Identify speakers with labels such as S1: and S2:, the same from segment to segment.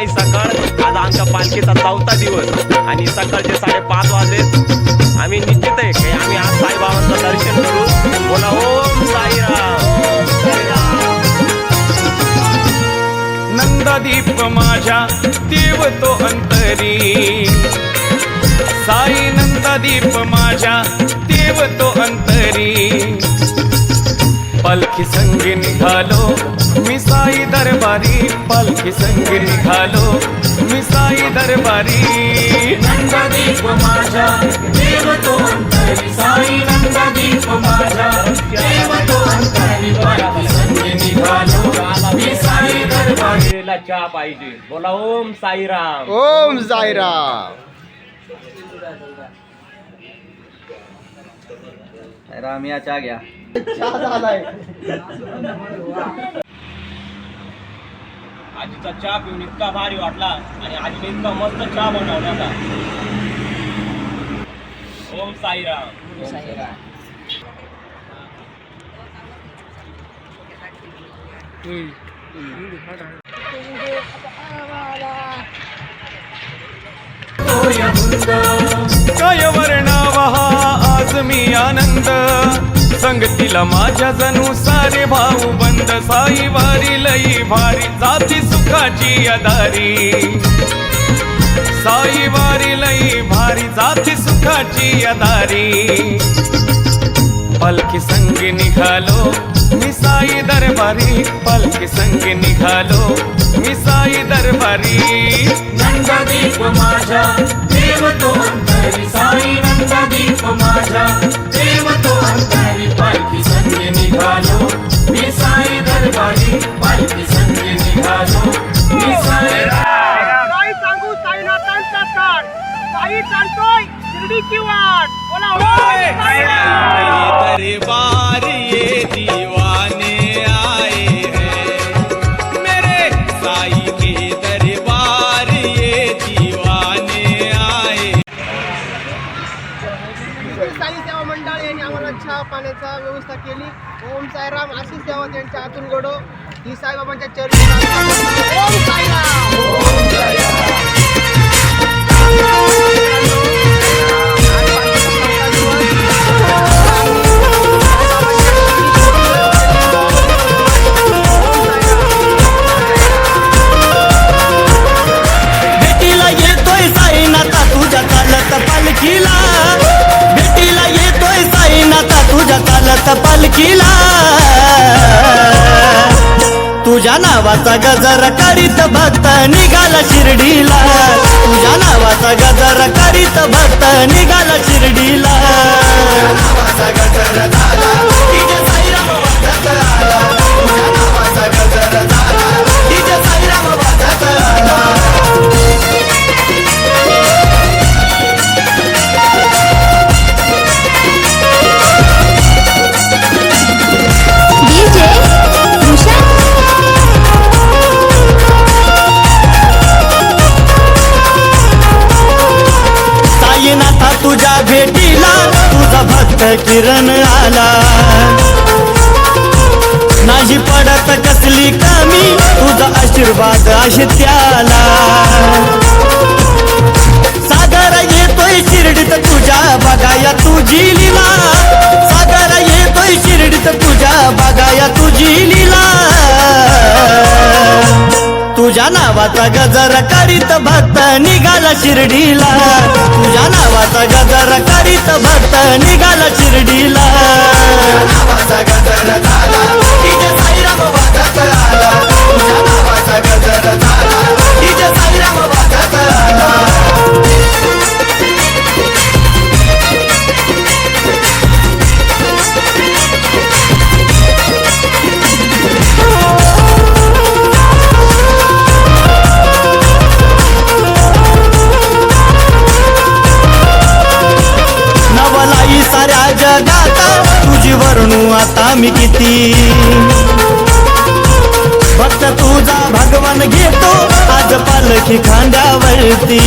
S1: साई सकाळ आज आमच्या पालखीचा चौथा दिवस. आणि सकाळचे साडेपाच वाजले. आम्ही निश्चित आहे की आम्ही आज साईबाबांचं दर्शन करू. बोला ओम साईराम.
S2: नंदादीप माझ्या देव तो अंतरी. साई नंदादीप माझ्या देव तो अंतरी. पालखी संग निघालो मी साई दरबारी पालखी संग निघालो मी साई दरबारी।
S3: नंददीप माझा देव तो अंतरी। साई नंददीप माझा देव तो अंतरी संगे निघालो मी साई दरबारी
S1: चहा पाहिजे. बोला ओम साईराम.
S4: ओम साईराम.
S5: रामिया चहा घ्या.
S4: चहा झालाय.
S1: आजीचा चहा पिऊन इतका भारी वाटला आणि आजीने इतका मस्त चहा बनवला होता ओम साईराम
S3: हुंद
S2: काय वर्णावा आज मी आनंद संगतीला माझ्या जणू सारे भाऊ बंद. साई वारी लई भारी जाती सुखाची अदारी. साई वारी लई भारी जाती सुखाची अदारी. पालखी संग निघालो मी साई दरबारी. पालखी संग निघालो मी साई दरबारी.
S3: नंददीप माझा देव तो अंतरी साई नंददीप माझा.
S6: चालतोय शिर्डीची वाट बोला ओम साईराम.
S2: दरबार ये दीवाने आए हैं. मेरे साई के दरबार ये दीवाने आए
S6: श्री साई सेवा मंडळ यांनी आम्हाला चहा पाण्याचा व्यवस्था केली. ओम साईराम अशी सेवा त्यांच्या हातून घडो. ही साईबाबांच्या चरणी.
S7: शिला तुझ्या नावाचा गजर करीत भक्त निघाला शिर्डीला. तुझ्या नावाचा गजर करीत भक्त निघाला शिर्डीला. पडत किरण आला. नाही पडत कसली कमी तुझा आशीर्वाद अशी त्याला. नावाचा गजर करीत भक्त निघाला शिर्डीला. तुझ्या नावाचा गजर करीत भक्त निघाला शिर्डीला. वर्णू आता मी किती फक्त तुझा भगवान घेतो आज पालखी खांद्यावरती.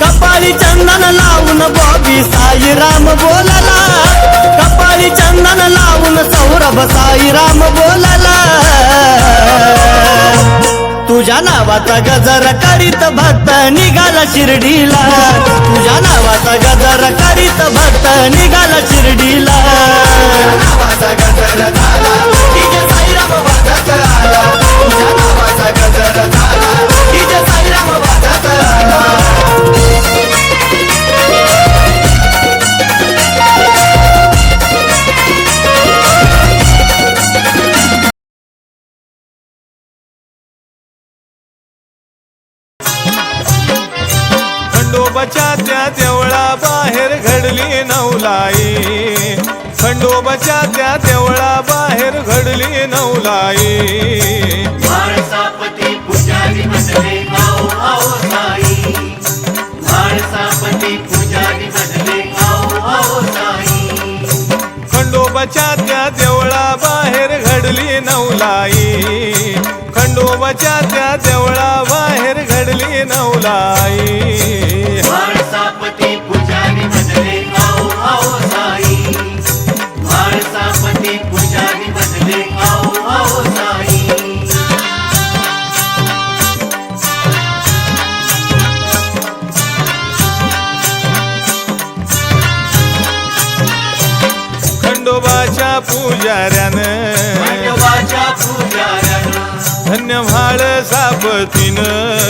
S7: कपाळी चंदन लावून बॉबी साईराम बोलला. कपाळी चंदन लावून सौरभ साईराम बोलला. तुझ्या नावाचा गजर करीत भक्त निघाला शिर्डीला. तुझ्या नावाचा गजर करीत भक्त निघाला शिर्डीला.
S2: घडली नवलाई. खंडोबाच्या त्या देवळा बाहेर घडली नवलाई. खंडोबाच्या त्या देवळा बाहेर घडली नवलाई. खंडोबाच्या त्या देवळा बाहेर घडली नवलाई. पुजाऱ्यानं.
S3: खंडोबाच्या पुजाऱ्यानं.
S2: धन्य म्हाळ सापतीनं.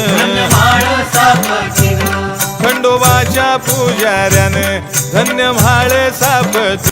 S2: खंडोबाच्या पुजाऱ्यानं धन्य म्हाळ सापती